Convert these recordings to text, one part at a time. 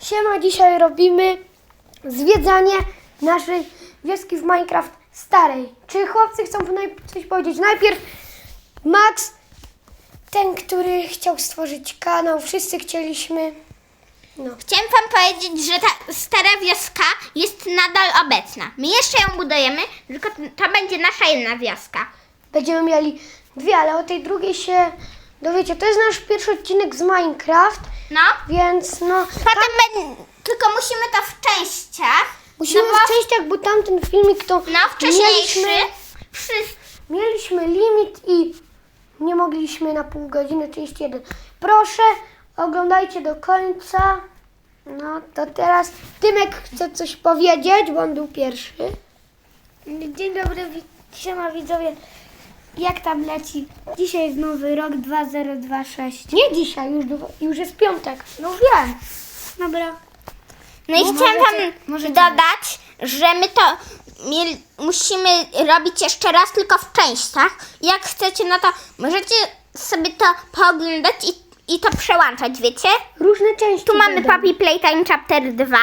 Siema, dzisiaj robimy zwiedzanie naszej wioski w Minecraft starej. Czy chłopcy chcą coś powiedzieć? Najpierw Max, ten, który chciał stworzyć kanał, wszyscy chcieliśmy. No. Chciałem wam powiedzieć, że ta stara wioska jest nadal obecna. My jeszcze ją budujemy, tylko to będzie nasza jedna wioska. Będziemy mieli dwie, ale o tej drugiej się dowiecie. To jest nasz pierwszy odcinek z Minecraft, No. więc no. Potem będzie, tylko musimy to w częściach. Musimy no bo, w częściach, bo tamten filmik to No, wcześniejszy. mieliśmy, mieliśmy limit i nie mogliśmy na pół godziny, 31. Proszę, oglądajcie do końca. No to teraz Tymek chce coś powiedzieć, bo on był pierwszy. Dzień dobry, siema widzowie. Jak tam leci? Dzisiaj jest nowy rok 2026. Nie dzisiaj, już, już jest piątek. No wiem. Dobra. No i No, możecie- wam możecie. dodać, że my to musimy robić jeszcze raz tylko w częściach. Jak chcecie, no to możecie sobie to pooglądać i, i to przełączać, wiecie? Różne części. Tu mamy będą. Playtime Chapter 2.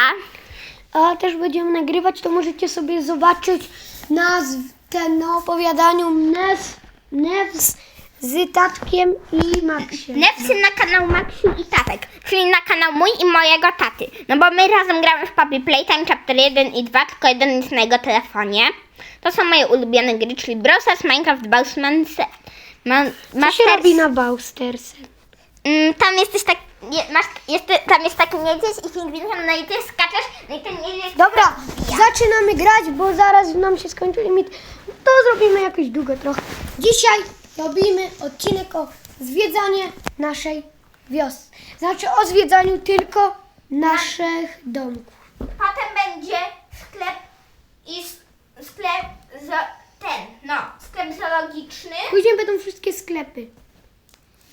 A też będziemy nagrywać, to możecie sobie zobaczyć nazw ten na opowiadaniu Nes, Nevs z Tatkiem i Maxiem. Newsy na kanał Maksiu i Tatek, czyli na kanał mój i mojego taty. No bo my razem gramy w Puppy Playtime Chapter 1 i 2, tylko jeden jest na jego telefonie. To są moje ulubione gry, czyli Brawl Stars, Minecraft, Bowsman, Ma, Co się robi na Bowstersy? Mm, tam jesteś tak, je, masz, jest, tam jest taki niedźwiedź i pingwinkiem, no i ty skaczesz, no i ten niedźwiedź... Dobra, zaczynamy grać, bo zaraz nam się skończy limit. To zrobimy jakoś długo trochę. Dzisiaj robimy odcinek o zwiedzanie naszej wioski. Znaczy o zwiedzaniu tylko naszych domków. Potem będzie sklep i s- sklep, zo, ten, no, sklep zoologiczny. Później będą wszystkie sklepy.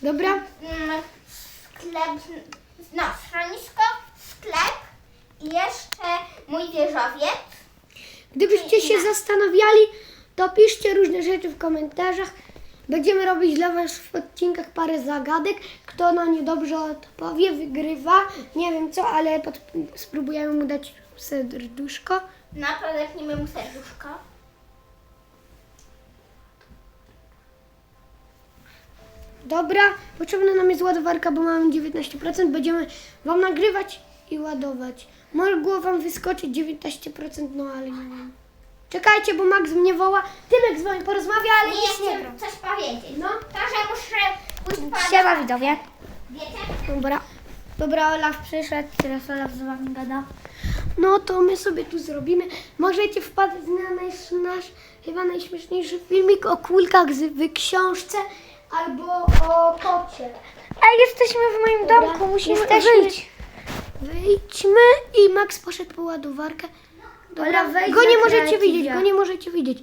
Dobra? Mm, sklep, no, schronisko, sklep i jeszcze mój wieżowiec. Gdybyście się zastanawiali, to piszcie różne rzeczy w komentarzach. Będziemy robić dla Was w odcinkach parę zagadek. Kto na nie dobrze odpowie, wygrywa. Nie wiem co, ale pod, spróbujemy mu dać serduszko. No, podepnijmy mu serduszko. Dobra, potrzebna nam jest ładowarka, bo mamy 19%. Będziemy Wam nagrywać i ładować. Mogło Wam wyskoczyć 19%, no ale nie wiem. Czekajcie, bo Max mnie woła. Tymek z Wami porozmawia, ale Nie, nic nie chcę coś powiedzieć. No. To, że muszę pójść po Siema widzowie. Wiecie? Dobra. Dobra, Olaf przyszedł, teraz Olaf z wami gada. No to my sobie tu zrobimy. Możecie wpaść na nasz, nasz chyba najśmieszniejszy filmik o kulkach z, w książce albo o kocie. Ej, jesteśmy w moim Dobra, domku, musimy jesteśmy. wyjść. Wyjdźmy i Max poszedł po ładowarkę. Dobra, wejdź go nie możecie kreatywa. widzieć, go nie możecie widzieć.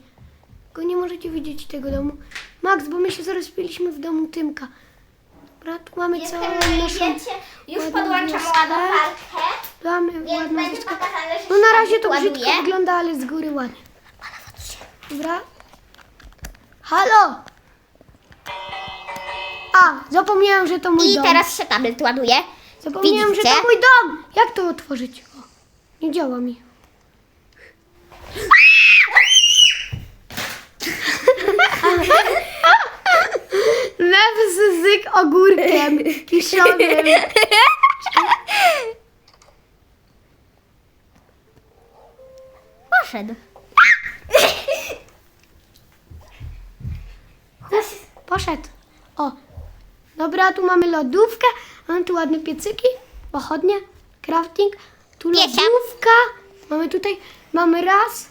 Go nie możecie widzieć tego domu. Max, bo my się zaraz piliśmy w domu Tymka. Dobra, tu mamy całą Jestem, naszą... wiecie, już ładną podłączam wioskę. ładowarkę, Mamy więc ładną będzie wioskę. pokazane, że No się na razie to ładuje. brzydko wygląda, ale z góry ładnie. Dobra. Halo! A, zapomniałem, że to mój I dom. teraz się tablet ładuje. Zapomniałem, Widzicie? że to mój dom! Jak to otworzyć? O, nie działa mi. Lew z zyk ogórkiem kiszonym. Poszedł. Poszedł. O, dobra, tu mamy lodówkę, mamy tu ładne piecyki, pochodnie, crafting, tu Piesia. lodówka, mamy tutaj, mamy raz,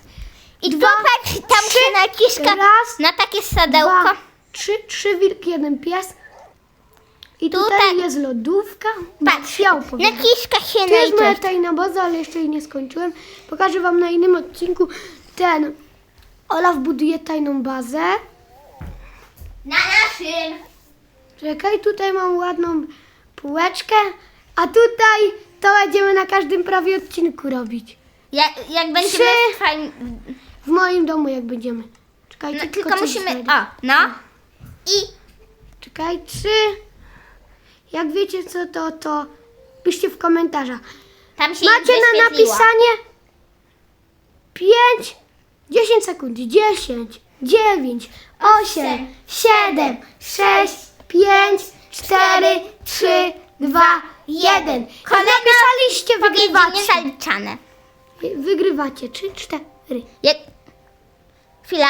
I Dwa, popatrz, tam trzy, się naciska raz, na takie sadełko. dwa, trzy, trzy wilki, jeden pies. I tutaj, Tutaj- jest lodówka. Patrz, powiedzieć. naciska się Tu jest moja na tajna baza, ale jeszcze jej nie skończyłem. Pokażę Wam na innym odcinku. Ten Olaf buduje tajną bazę. Na naszym. Czekaj, tutaj mam ładną półeczkę, a tutaj to będziemy na każdym prawie odcinku robić. Jak, jak będziemy Trzy. fajn... W moim domu jak będziemy. Czekajcie, No, tylko coś musimy... znajdę. O, no. I Czekaj, trzy. Jak wiecie co to, to piszcie w komentarzach. Tam się Macie na wyświetliło. napisanie 5, 10 sekund. 10, 9, 8, 7, 6, 5, 4, 3, 2, 1. Jak Kolejna napisaliście, wygrywacie. niezaliczane. Wygrywacie. 3, 4. Jak... Chwila.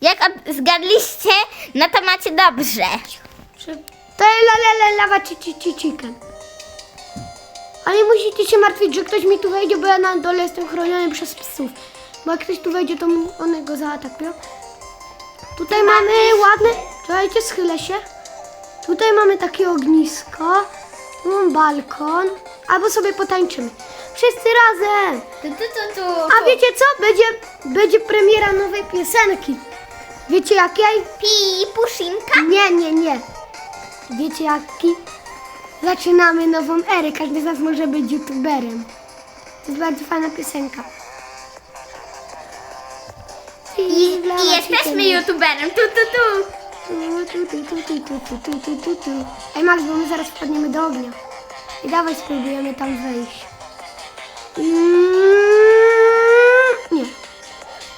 Jak od- zgadliście, no to macie dobrze. To la la la lawa ci ci ci chicken. Nie musicie się martwić, że ktoś mi tu wejdzie, bo ja na dole jestem chroniony przez psów. Bo jak ktoś tu wejdzie, to mu- one go zaatakują. Tutaj mamy ładne... Czekajcie, schylę się. Tutaj mamy takie ognisko. Tu mam balkon. Albo sobie potańczymy. Wszyscy razem. Tu, tu, tu, tu, A wiecie co? Będzie, będzie premiera nowej piosenki. Wiecie jakiej? Pi, puszynka. Nie, nie, nie. Wiecie jaki? Zaczynamy nową erę. Każdy z nas może być youtuberem. To jest bardzo fajna piosenka. I, I jesteśmy youtuberem. Tu, tu, tu. Tu, tu, tu, tu, tu, tu, tu, tu, tu, tu. Ej Max, bo my zaraz wpadniemy do ognia. I dawaj spróbujemy tam wejść. Mm, Nie.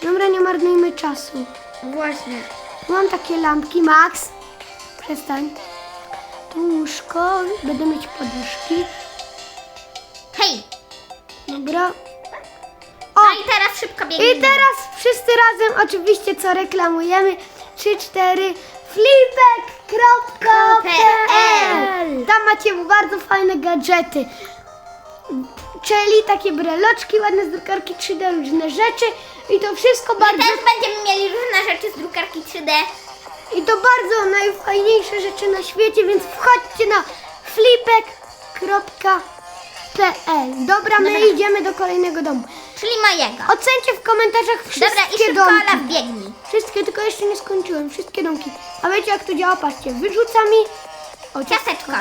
Dobra, nie marnujmy czasu. Właśnie. Mam takie lampki, Max. Przestań. Tu łóżko, będę mieć poduszki. Hej. Dobra. No i teraz szybko biegniemy. I teraz wszyscy razem oczywiście co reklamujemy. 3, 4 flipek.pl Tam macie bardzo fajne gadżety. Czyli takie breloczki, ładne z drukarki 3D, różne rzeczy. I to wszystko My bardzo... też będziemy mieli różne rzeczy z drukarki 3D. I to bardzo najfajniejsze rzeczy na świecie, więc wchodźcie na flipek.pl Dobra, my Dobra. idziemy do kolejnego domu. Czyli mojego. Ocencie w komentarzach wszystkie Dobra, i szybko domki. Olaf biegnij. Wszystkie, tylko jeszcze nie skończyłem. Wszystkie domki. A wiecie jak to działa? Patrzcie, wyrzuca mi... O, Ciasteczko.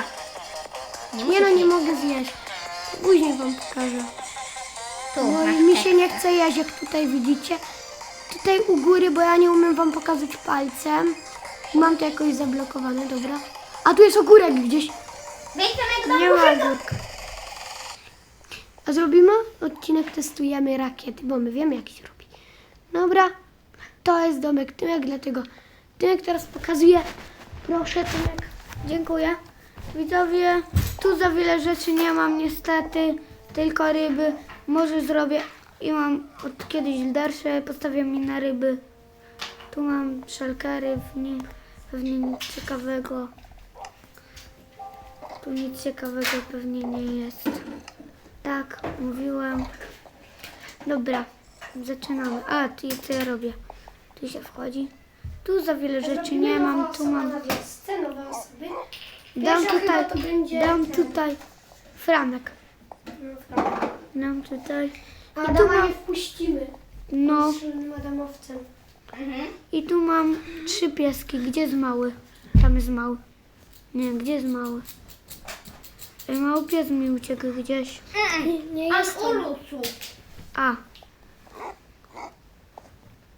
Nie, Nie no, nie jeść. mogę zjeść. Później wam pokażę. Tu, Bo masz mi się nie chce jeść, jak tutaj widzicie. Tutaj u góry, bo ja nie umiem wam pokazać palcem. Mam to jakoś zablokowane, dobra. A tu jest ogórek gdzieś. Wejdź do mojego Nie ma ogórka. A zrobimy odcinek testujemy rakiety, bo my wiemy jak się robi. Dobra, to jest domek Tymek, dlatego Tymek teraz pokazuje. Proszę Tymek. Dziękuję. Widzowie, tu za wiele rzeczy nie mam niestety, tylko ryby. Może zrobię i mam od kiedyś dalsze, postawię mi na ryby. Tu mam szalkery, w nim pewnie nic ciekawego. Tu nic ciekawego pewnie nie jest. Tak, mówiłem. Dobra, zaczynamy. A, tu co ja robię? Tu się wchodzi. Tu za wiele rzeczy nie mam, tu mam. Scenowe osoby. Dam Pierwsza tutaj, chyba to będzie dam ten. tutaj Franek. Dam tutaj. Adama nie wpuścimy. No Z Adamowcem. i tu mam trzy pieski. Gdzie jest mały? Tam jest mały. Nie, gdzie jest mały? Mały pies mi uciekł gdzieś. Nie, nie On jest tam. urósł. A.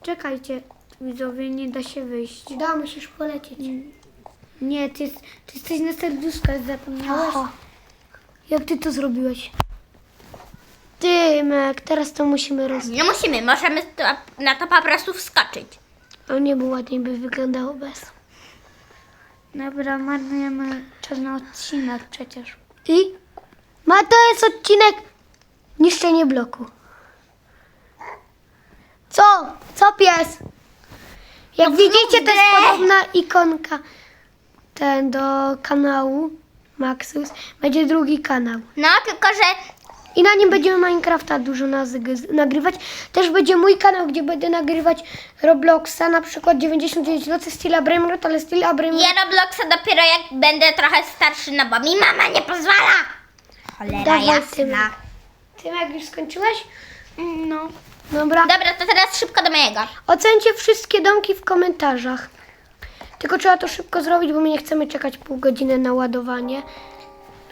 Czekajcie, widzowie, nie da się wyjść. Da, musisz polecieć. Nie, ty, jest- ty jesteś na serduszkach, zapomniałeś? O, jak ty to zrobiłeś? Tymek, teraz to musimy roz... Nie musimy, możemy to, na to po prostu wskoczyć. O nie, bo ładniej by wyglądało bez. Dobra, marnujemy czas na odcinek przecież. I? Ma to jest odcinek niszczenie bloku. Co? Co pies? Jak No widzicie, to jest podobna ikonka ten do kanału Maxus. Będzie drugi kanał. No, tylko że I na nim będziemy Minecrafta dużo nagrywać. Też będzie mój kanał, gdzie będę nagrywać Robloxa, na przykład 99 nocy Stila Brainrot, ale Stila Brainrot... ja Robloxa dopiero jak będę trochę starszy, no bo mi mama nie pozwala. Cholera Dawaj, jasna. Tymek. Ty jak już skończyłeś? No. Dobra. Dobra, to teraz szybko do mojego. Ocencie wszystkie domki w komentarzach. Tylko trzeba to szybko zrobić, bo my nie chcemy czekać pół godziny na ładowanie.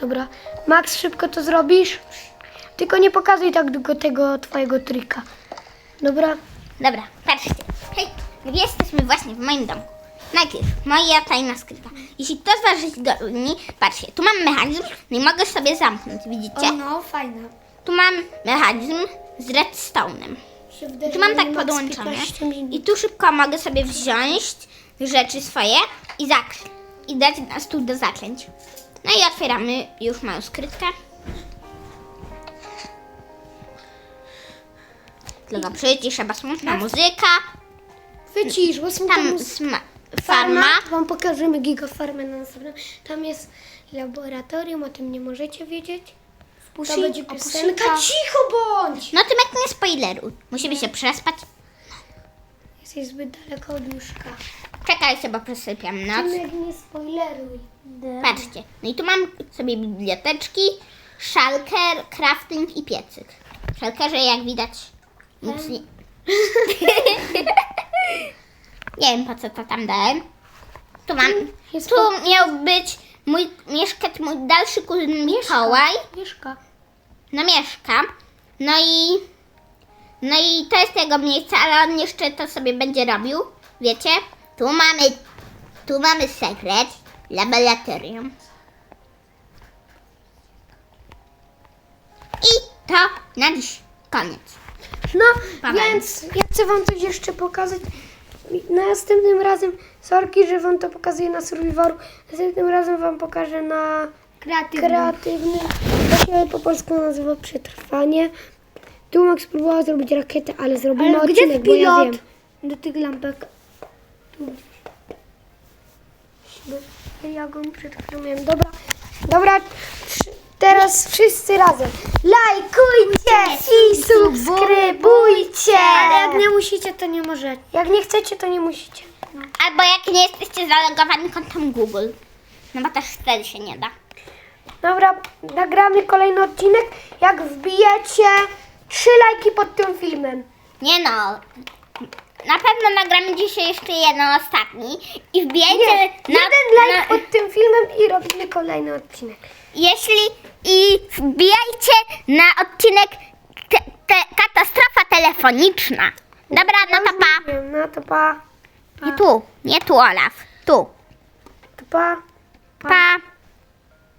Dobra. Max, szybko to zrobisz? Tylko nie pokazuj tak długo tego twojego trika. Dobra? Dobra, patrzcie. Hej, jesteśmy właśnie w moim domku. Najpierw moja tajna skrytka. Jeśli ktoś z was jest golni, patrzcie, tu mam mechanizm no i mogę sobie zamknąć, widzicie? no, fajne. Tu mam mechanizm z redstone'em. Tu mam tak podłączone. 15 minut. I tu szybko mogę sobie wziąć rzeczy swoje i, zak- i dać na stół do zaklęć. No i otwieramy już moją skrytkę. Tylko przyciszę, bo smutna muzyka. Wycisz, bo są Tam tam sma- farma. farma. Wam pokażemy gigafarmę na następnym. Tam jest laboratorium, o tym nie możecie wiedzieć. To będzie piosenka. Cicho bądź! No Tymek nie spoileruj. Musimy się przespać. Jesteś zbyt daleko od łóżka. Czekaj sobie, bo przesypiam noc. Tymek, nie spoileruj. Patrzcie. No i tu mam sobie biblioteczki, szalker, crafting i piecyk. W szalkerze jak widać nic nie... nie wiem po co to tam dałem. Tu mam... Jest Tu miał być mój, mieszkać mój dalszy kuzyn Mikołaj. Mieszka. No mieszka. No i... No i to jest jego miejsce, ale on jeszcze to sobie będzie robił. Wiecie? Tu mamy... Tu mamy sekret. Laboratorium. I to na dziś koniec. No, więc ja chcę wam coś jeszcze pokazać. Następnym razem, sorki, że wam to pokazuję na Survivoru, następnym razem wam pokażę na Kreatywny. kreatywnym. To się po polsku nazywa przetrwanie. Tu Max próbowała zrobić rakietę, ale zrobimy Ale gdzie odcinek, jest bo ja wiem. Do tych lampek. Tu Ja go przed chwilą miałem. Dobra, dobra. Teraz wszyscy razem. Lajkujcie i subskrybujcie. Ale jak nie musicie, to nie możecie. Jak nie chcecie, to nie musicie. Albo jak nie jesteście zalogowani kontem Google. No bo też wtedy się nie da. Dobra, nagramy kolejny odcinek. Jak wbijecie trzy lajki pod tym filmem. Nie no. Na pewno nagramy dzisiaj jeszcze jeden ostatni i wbijajcie Nie, na, jeden na, pod tym filmem i robimy kolejny odcinek. Jeśli i wbijajcie na odcinek te, te, katastrofa telefoniczna. Dobra, no to pa. No to pa. Nie tu, nie tu Olaf, tu. To pa. Pa.